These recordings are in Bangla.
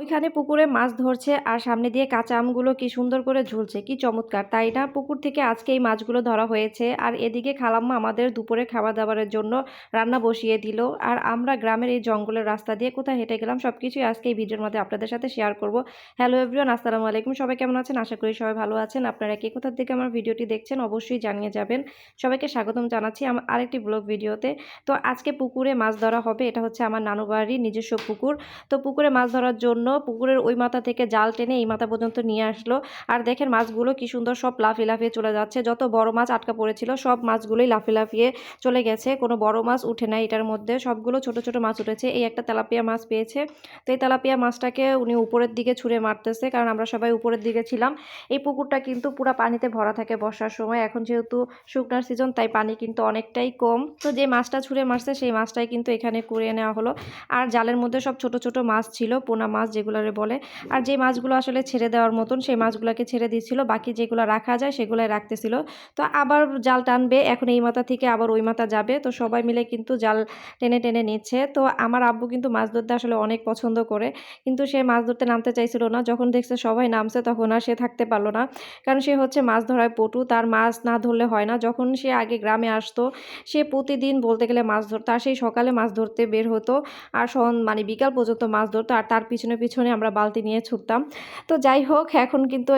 ওইখানে পুকুরে মাছ ধরছে আর সামনে দিয়ে কাঁচা আমগুলো কি সুন্দর করে ঝুলছে, কি চমৎকার। তাই না? পুকুর থেকে আজকে এই মাছগুলো ধরা হয়েছে আর এদিকে খালাম্মা আমাদের দুপুরে খাবার দাবারের জন্য রান্না বসিয়ে দিল আর আমরা গ্রামের এই জঙ্গলের রাস্তা দিয়ে কোথায় হেঁটে গেলাম সব কিছুই আজকে এই ভিডিওর মধ্যে আপনাদের সাথে শেয়ার করব। হ্যালো এভরিওয়ান আসসালামু আলাইকুম। সবাই কেমন আছেন? আশা করি সবাই ভালো আছেন। আপনারা কে কোথার থেকে আমার ভিডিওটি দেখছেন অবশ্যই জানিয়ে যাবেন। সবাইকে স্বাগতম জানাচ্ছি আমার আরেকটি ব্লগ ভিডিওতে। তো আজকে পুকুরে মাছ ধরা হবে, এটা হচ্ছে আমার নানু বাড়ির নিজস্ব পুকুর। তো পুকুরে মাছ ধরার জন্য পুকুরের ওই মাথা থেকে জাল টেনে এই মাথা পর্যন্ত নিয়ে আসলো। আর দেখেন মাছগুলো কি সুন্দর সব লাফিয়ে লাফিয়ে চলে যাচ্ছে। যত বড় মাছ আটকা পড়েছিল, সব মাছগুলোই লাফিয়ে লাফিয়ে চলে গেছে। কোনো বড় মাছ উঠে নাই এটার মধ্যে। সবগুলো ছোট ছোট মাছ উঠেছে। এই একটা তেলাপিয়া মাছ পেয়েছে। তো এই তেলাপিয়া মাছটাকে উনি উপরের দিকে ছুঁড়ে মারতেছে, কারণ আমরা সবাই উপরের দিকে ছিলাম। এই পুকুরটা কিন্তু পুরো পানিতে ভরা থাকে বর্ষার সময়। এখন যেহেতু শুকনার সিজন, তাই পানি কিন্তু অনেকটাই কম। তো যে মাছটা ছুঁড়ে মারছে, সেই মাছটাই কিন্তু এখানে কুড়িয়ে নেওয়া হলো। আর জালের মধ্যে সব ছোট ছোট মাছ ছিল, পোনা মাছ যেগুলোরে বলে। আর যে মাছগুলো আসলে ছেড়ে দেওয়ার মতন, সেই মাছগুলোকে ছেড়ে দিচ্ছিল বাকি যেগুলো রাখা যায়, সেগুলোই রাখতেছিল। তো আবার জাল টানবে, এখন এই মাথা থেকে আবার ওই মাথা যাবে। তো সবাই মিলে কিন্তু জাল টেনে টেনে নিচ্ছে। তো আমার আব্বু কিন্তু মাছ ধরতে আসলে অনেক পছন্দ করে। কিন্তু সে মাছ ধরতে নামতে চাইছিল না। যখন দেখছে সবাই নামছে, তখন আর সে থাকতে পারল না। কারণ সে হচ্ছে মাছ ধরায় পটু, তার মাছ না ধরলে হয় না। যখন সে আগে গ্রামে আসতো, সে প্রতিদিন বলতে গেলে মাছ ধরতো। আর সেই সকালে মাছ ধরতে বের হতো। আর মানে বিকাল পর্যন্ত মাছ ধরতো। আর তার পিছনে পিছনে আমরা বালতি নিয়ে ছুটতাম। তো যাই হোক, এখন কিন্তু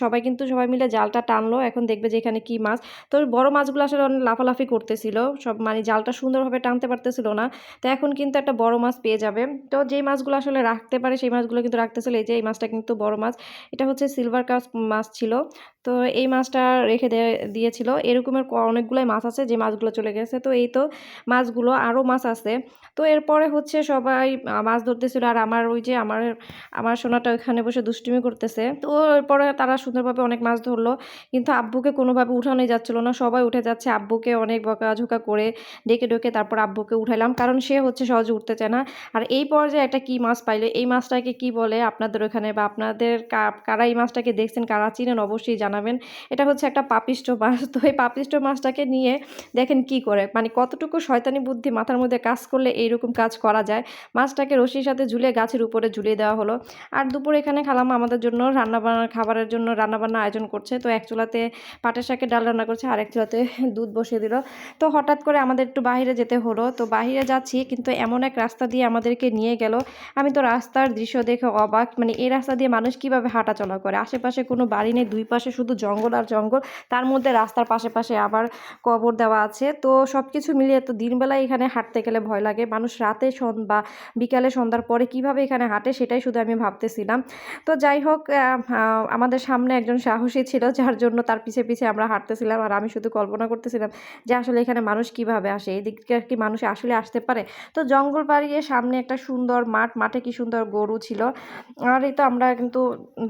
সবাই কিন্তু সবাই মিলে জালটা টানলো। এখন দেখবে যে এখানে কী মাছ। তো বড় মাছগুলো আসলে অনেক লাফালাফি করতেছিল। সব মানে জালটা সুন্দরভাবে টানতে পারতেছিল না। তো এখন কিন্তু একটা বড় মাছ পেয়ে যাবে। তো যেই মাছগুলো আসলে রাখতে পারে, সেই মাছগুলো কিন্তু রাখতেছিল। এই যে এই মাছটা কিন্তু বড় মাছ। এটা হচ্ছে সিলভার কাস মাছ ছিল। তো এই মাছটা রেখে দিয়েছিল। এরকমের অনেকগুলোই মাছ আছে যে মাছগুলো চলে গেছে। তো এই তো মাছগুলো আরও মাছ আছে। তো এরপরে হচ্ছে সবাই মাছ ধরতেছিল। আর আমার ওই যে আমার আমার সোনাটা ওইখানে বসে দুষ্টুমি করতেছে। তো এরপরে তারা সুন্দরভাবে অনেক মাছ ধরলো। কিন্তু আব্বুকে কোনোভাবে উঠানোই যাচ্ছিল না। সবাই উঠে যাচ্ছে আব্বুকে অনেক বকাঝোকা করে ডেকে ডেকে তারপর আব্বুকে উঠাইলাম। কারণ সে হচ্ছে সহজে উঠতে চায় না। আর এই পর্যায়ে একটা কী মাছ পাইলো? এই মাছটাকে কি বলে আপনাদের ওখানে বা আপনাদের কারা এই মাছটাকে দেখছেন, কারা চিনেন অবশ্যই জানাবেন। এটা হচ্ছে একটা পাপিষ্ট মাছ। তো এই পাপিষ্ট মাছটাকে নিয়ে দেখেন কি করে। মানে কতটুকু শয়তানি বুদ্ধি মাথার মধ্যে কাজ করলে এইরকম কাজ করা যায়? মাছটাকে রশির সাথে ঝুলে গাছের উপরে ঝুলিয়ে দেওয়া হলো। আর দুপুরে এখানে খালামা আমাদের জন্য রান্নাবান্না খাবারের জন্য রান্নাবান্না আয়োজন করছে। তো এক চুলাতে পাটের শাকের ডাল রান্না করছে আর এক চুলাতে দুধ বসিয়ে দিল। তো হঠাৎ করে আমাদের একটু বাহিরে যেতে হলো। তো বাহিরে যাচ্ছি, কিন্তু এমন এক রাস্তা দিয়ে আমাদেরকে নিয়ে গেল। আমি তো রাস্তার দৃশ্য দেখে অবাক মানে এই রাস্তা দিয়ে মানুষ কীভাবে হাঁটা চলা করে? আশেপাশে কোনো বাড়ি নেই, দুই পাশে শুধু জঙ্গল আর জঙ্গল। তার মধ্যে রাস্তার পাশে পাশে আবার কবর দেওয়া আছে। তো সব কিছু মিলিয়ে তো দিনবেলায় এখানে হাঁটতে গেলে ভয় লাগে। মানুষ রাতে বা বিকালে সন্ধ্যার পরে কীভাবে এখানে হাঁটে সেটাই শুধু আমি ভাবতেছিলাম। তো যাই হোক আমাদের সামনে একজন সাহসী ছিল, যার জন্য তার পিছে পিছে আমরা হাঁটতেছিলাম আর আমি শুধু কল্পনা করতেছিলাম যে আসলে এখানে মানুষ কীভাবে আসে এই দিকে কি মানুষ আসলে আসতে পারে। তো জঙ্গল পাড়িয়ে সামনে একটা সুন্দর মাঠ, মাঠে কি সুন্দর গরু ছিল। আর এই তো আমরা কিন্তু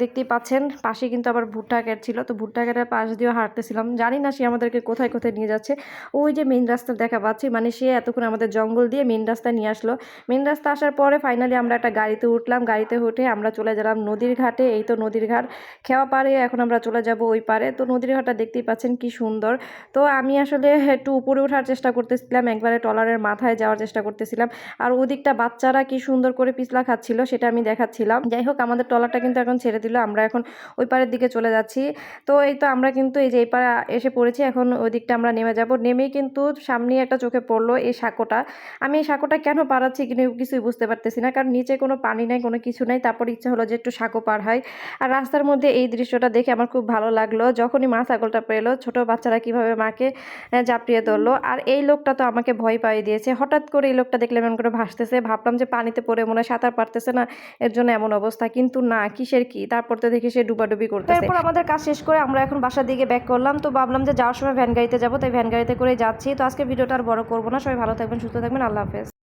দেখতেই পাচ্ছেন, পাশে কিন্তু আবার ভুট্টা ক্যাট ছিল। তো ভুট্টা ক্যাটের পাশ দিয়েও হাঁটতেছিলাম। জানি না সে আমাদেরকে কোথায় কোথায় নিয়ে যাচ্ছে। ওই যে মেন রাস্তা দেখা পাচ্ছি মানে সে এতক্ষণ আমাদের জঙ্গল দিয়ে মেন রাস্তায় নিয়ে আসলো। মেন রাস্তা আসার পরে ফাইনালি আমরা একটা গাড়িতে উঠলাম, গাড়িতে উঠে আমরা চলে গেলাম নদীর ঘাটে। এই তো নদীর ঘাট খেওয়া পারে, এখন আমরা চলে যাব ওই পারে। তো নদীর ঘাটটা দেখতেই পাচ্ছেন কি সুন্দর। তো আমি আসলে একটু উপরে ওঠার চেষ্টা করতেছিলাম, একবারে টলারের মাথায় যাওয়ার চেষ্টা করতেছিলাম। আর ওদিকটা বাচ্চারা কি সুন্দর করে পিছলা খাচ্ছিল, সেটা আমি দেখাচ্ছিলাম। যাই হোক, আমাদের টলারটা কিন্তু এখন ছেড়ে দিল, আমরা এখন ওই পারের দিকে চলে যাচ্ছি। তো এই তো আমরা কিন্তু এই যে এই পারে এসে পড়েছি, এখন ওই দিকটা আমরা নেমে যাব। নেমেই কিন্তু সামনে একটা চোখে পড়ল এই সাঁকোটা। আমি এই সাঁকোটা কেন পারাচ্ছি কিন্তু কিছুই বুঝতে পারতেছি না, কারণ নিচে কোনো পানি নাই কোনো কিছু নাই তারপর ইচ্ছা হলো যে একটু সাঁকো পার হয়। আর রাস্তার মধ্যে এই দৃশ্যটা দেখে আমার খুব ভালো লাগল যখনই মা ছাগলটা পেল ছোট বাচ্চারা কীভাবে মাকে জাপড়িয়ে ধরলো। আর এই লোকটা তো আমাকে ভয় পাইয়ে দিয়েছে। হঠাৎ করে এই লোকটা দেখলে এমন করে ভাসতেছে ভাবলাম যে পানিতে পড়ে মনে হয় সাঁতার পারতেছে না এর জন্য এমন অবস্থা। কিন্তু না কিসের কি? তারপর তো দেখি সে ডুবাডুবি করতে এরপর আমাদের কাজ শেষ করে আমরা এখন বাসার দিকে ব্যাক করলাম। তো ভাবলাম যে যাওয়ার সময় ভ্যান গাড়িতে যাব তাই ভ্যান গাড়িতে করে যাচ্ছি। তো আজকে ভিডিওটা আর বড় করব না। সবাই ভালো থাকবেন সুস্থ থাকবেন। আল্লাহ হাফেজ।